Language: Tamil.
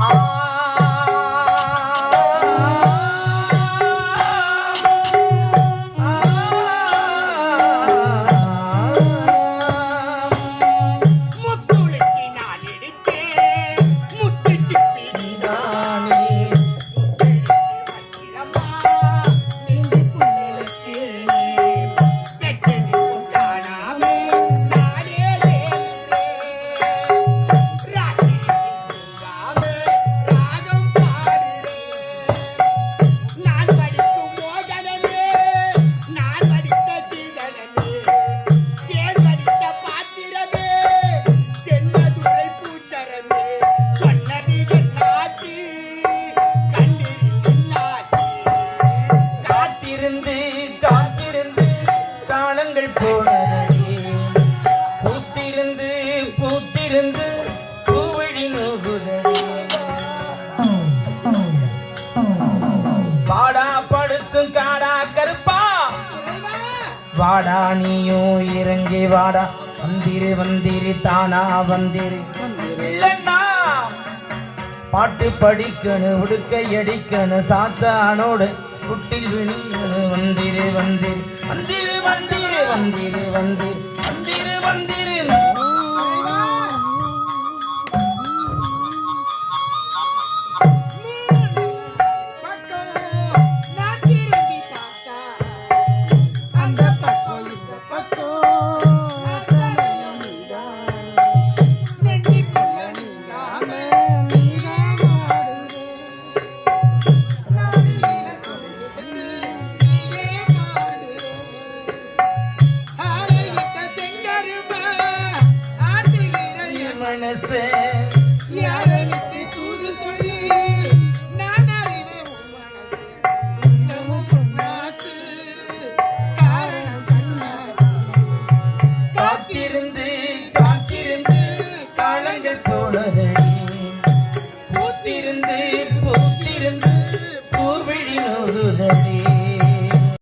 Oh. காலங்கள் போனதே. பூத்திருந்து பூத்திருந்து பூவழி நோகுதே. வாடா படுத்தும் காடா கருப்பா. வாடா நீயும் இறங்கி வாடா. வந்திரு வந்திரு தானா வந்திரு. இல்லைன்னா பாட்டு படிக்கணும் உடுக்கை அடிக்கணும் சாத்தானோடு புட்டில் விழிக்கணும் வந்திரே வந்திரு வந்திரு வந்திரே வந்திரு வந்திரு me.